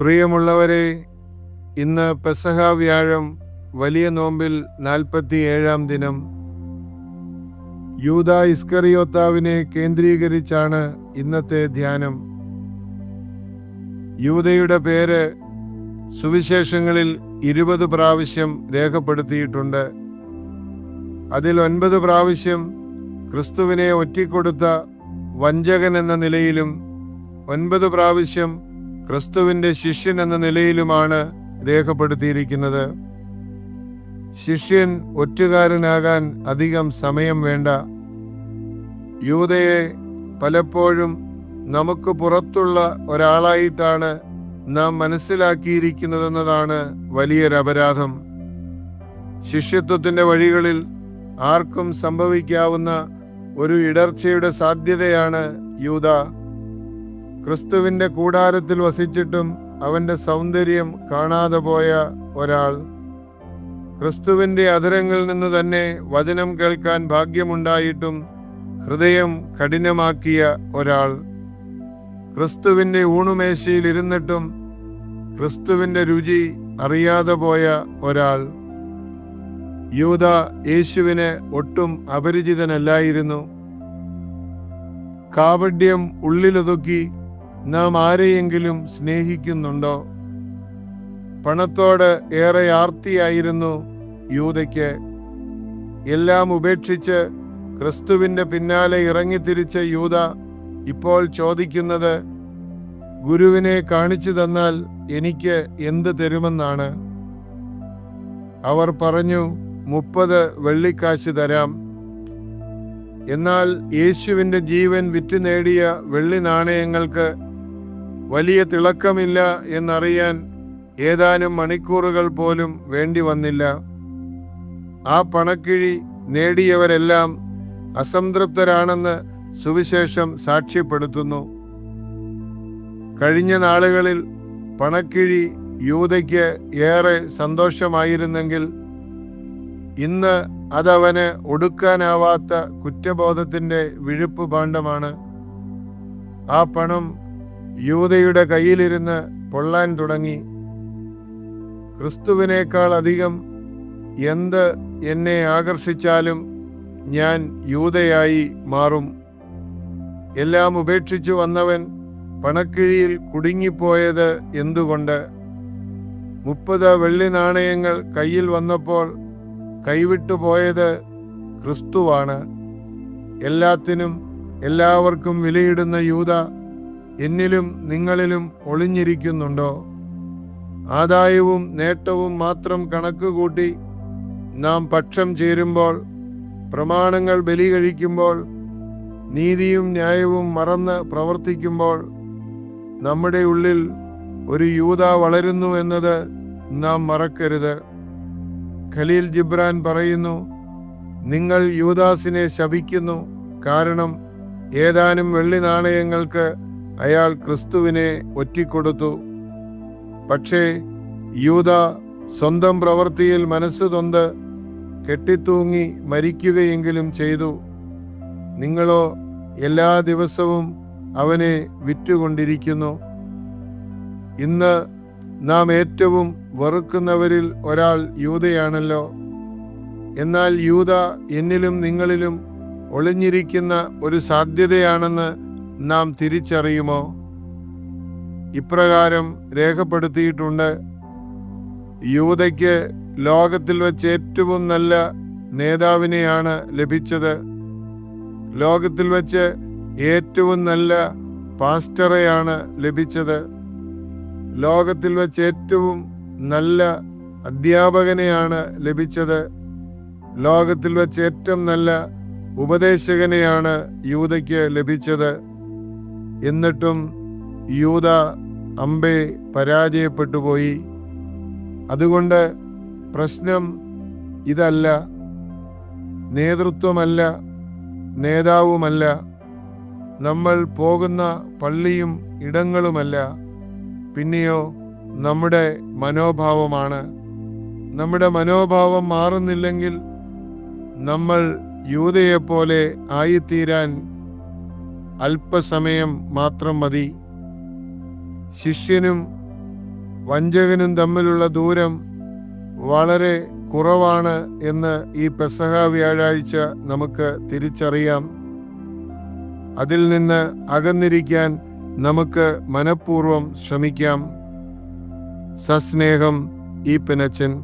പ്രിയമുള്ളവരെ ഇന്ന് പെസഹ വ്യാഴം വലിയ നോമ്പിൽ നാൽപ്പത്തി ഏഴാം ദിനം. യൂത ഇസ്കറിയോത്താവിനെ കേന്ദ്രീകരിച്ചാണ് ഇന്നത്തെ ധ്യാനം. യൂതയുടെ പേര് സുവിശേഷങ്ങളിൽ ഇരുപത് പ്രാവശ്യം രേഖപ്പെടുത്തിയിട്ടുണ്ട്. അതിൽ ഒൻപത് പ്രാവശ്യം ക്രിസ്തുവിനെ ഒറ്റിക്കൊടുത്ത വഞ്ചകൻ എന്ന നിലയിലും ഒൻപത് പ്രാവശ്യം ക്രിസ്തുവിന്റെ ശിഷ്യൻ എന്ന നിലയിലുമാണ് രേഖപ്പെടുത്തിയിരിക്കുന്നത്. ശിഷ്യൻ ഒറ്റുകാരനാകാൻ അധികം സമയം വേണ്ട. യൂതയെ പലപ്പോഴും നമുക്ക് പുറത്തുള്ള ഒരാളായിട്ടാണ് നാം മനസ്സിലാക്കിയിരിക്കുന്നതെന്നതാണ് വലിയൊരു അപരാധം. ശിഷ്യത്വത്തിന്റെ വഴികളിൽ ആർക്കും സംഭവിക്കാവുന്ന ഒരു ഇടർച്ചയുടെ സാധ്യതയാണ് യൂത. ക്രിസ്തുവിന്റെ കൂടാരത്തിൽ വസിച്ചിട്ടും അവന്റെ സൗന്ദര്യം കാണാതെ പോയ ഒരാൾ. ക്രിസ്തുവിന്റെ അധരങ്ങളിൽ നിന്ന് തന്നെ വചനം കേൾക്കാൻ ഭാഗ്യമുണ്ടായിട്ടും ഹൃദയം കഠിനമാക്കിയ ഒരാൾ. ക്രിസ്തുവിന്റെ ഊണുമേശയിൽ ഇരുന്നിട്ടും ക്രിസ്തുവിന്റെ രുചി അറിയാതെ പോയ ഒരാൾ. യൂത യേശുവിന് ഒട്ടും അപരിചിതനല്ലായിരുന്നു. കാപഡ്യം ഉള്ളിലൊതുക്കി നാം ആരെയെങ്കിലും സ്നേഹിക്കുന്നുണ്ടോ? പണത്തോട് ഏറെ ആർത്തിയായിരുന്നു യൂതയ്ക്ക് എല്ലാം ഉപേക്ഷിച്ച് ക്രിസ്തുവിന്റെ പിന്നാലെ ഇറങ്ങിത്തിരിച്ച യൂത ഇപ്പോൾ ചോദിക്കുന്നത് ഗുരുവിനെ കാണിച്ചു തന്നാൽ എനിക്ക് എന്ത് തരുമെന്നാണ്? അവർ പറഞ്ഞു മുപ്പത് വെള്ളിക്കാശ് തരാം. എന്നാൽ യേശുവിന്റെ ജീവൻ വിറ്റു നേടിയ വെള്ളി നാണയങ്ങൾക്ക് വലിയ തിളക്കമില്ല എന്നറിയാൻ ഏതാനും മണിക്കൂറുകൾ പോലും വേണ്ടി വന്നില്ല. ആ പണക്കിഴി നേടിയവരെല്ലാം അസംതൃപ്തരാണെന്ന് സുവിശേഷം സാക്ഷ്യപ്പെടുത്തുന്നു. കഴിഞ്ഞ നാളുകളിൽ പണക്കിഴി യൂതയ്ക്ക് ഏറെ സന്തോഷമായിരുന്നെങ്കിൽ ഇന്ന് അതവന് ഒടുക്കാനാവാത്ത കുറ്റബോധത്തിന്റെ വിഴുപ്പ് ഭാണ്ഡമാണ് ആ പണം യൂതയുടെ കയ്യിലിരുന്ന് പൊള്ളാൻ തുടങ്ങി. ക്രിസ്തുവിനേക്കാൾ അധികം എന്ത് എന്നെ ആകർഷിച്ചാലും ഞാൻ യൂതയായി മാറും. എല്ലാം ഉപേക്ഷിച്ചു വന്നവൻ പണക്കിഴിയിൽ കുടുങ്ങിപ്പോയത് എന്തുകൊണ്ട്? മുപ്പത് വെള്ളി നാണയങ്ങൾ കയ്യിൽ വന്നപ്പോൾ കൈവിട്ടു പോയത് ക്രിസ്തുവാണ്. എല്ലാത്തിനും എല്ലാവർക്കും വിലയിടുന്ന യൂത എന്നിലും നിങ്ങളിലും ഒളിഞ്ഞിരിക്കുന്നുണ്ടോ? ആദായവും നേട്ടവും മാത്രം കണക്കുകൂട്ടി നാം പക്ഷം ചേരുമ്പോൾ പ്രമാണങ്ങൾ ബലി കഴിക്കുമ്പോൾ നീതിയും ന്യായവും മറന്ന് പ്രവർത്തിക്കുമ്പോൾ നമ്മുടെ ഉള്ളിൽ ഒരു യൂത വളരുന്നു എന്നത് നാം മറക്കരുത്. ഖലീൽ ജിബ്രാൻ പറയുന്നു നിങ്ങൾ യൂദാസിനെ ശപിക്കുന്നു. കാരണം ഏതാനും വെള്ളി നാണയങ്ങൾക്ക് അയാൾ ക്രിസ്തുവിനെ ഒറ്റിക്കൊടുത്തു. പക്ഷേ യൂത സ്വന്തം പ്രവൃത്തിയിൽ മനസ്സു തൊന്ത് കെട്ടിത്തൂങ്ങി മരിക്കുകയെങ്കിലും ചെയ്തു. നിങ്ങളോ എല്ലാ ദിവസവും അവനെ വിറ്റുകൊണ്ടിരിക്കുന്നു. ഇന്ന് നാം ഏറ്റവും വെറുക്കുന്നവരിൽ ഒരാൾ യൂതയാണല്ലോ എന്നാൽ യൂത എന്നിലും നിങ്ങളിലും ഒളിഞ്ഞിരിക്കുന്ന ഒരു സാധ്യതയാണെന്ന് നാം തിരിച്ചറിയുമോ? ഇപ്രകാരം രേഖപ്പെടുത്തിയിട്ടുണ്ട്. യൂതയ്ക്ക് ലോകത്തിൽ വെച്ച് ഏറ്റവും നല്ല നേതാവിനെയാണ് ലഭിച്ചത്. ലോകത്തിൽ വെച്ച് ഏറ്റവും നല്ല പാസ്റ്ററെയാണ് ലഭിച്ചത്. ലോകത്തിൽ വെച്ച് ഏറ്റവും നല്ല അധ്യാപകനെയാണ് ലഭിച്ചത്. ലോകത്തിൽ വെച്ച് ഏറ്റവും നല്ല ഉപദേശകനെയാണ് യൂതയ്ക്ക് ലഭിച്ചത്. എന്നിട്ടും യൂത അമ്പെ പരാജയപ്പെട്ടു പോയി. അതുകൊണ്ട് പ്രശ്നം ഇതല്ല നേതൃത്വമല്ല നേതാവുമല്ല നമ്മൾ പോകുന്ന പള്ളിയും ഇടങ്ങളുമല്ല പിന്നെയോ നമ്മുടെ മനോഭാവമാണ്. നമ്മുടെ മനോഭാവം മാറുന്നില്ലെങ്കിൽ നമ്മൾ യൂതയെപ്പോലെ ആയിത്തീരാൻ അല്പസമയം മാത്രം മതി. ശിഷ്യനും വഞ്ചകനും തമ്മിലുള്ള ദൂരം വളരെ കുറവാണ് എന്ന് ഈ പെസഹ വ്യാഴാഴ്ച നമുക്ക് തിരിച്ചറിയാം. അതിൽ നിന്ന് അകന്നിരിക്കാൻ നമുക്ക് മനഃപൂർവം ശ്രമിക്കാം. സസ്നേഹം ഈ പിനച്ചൻ.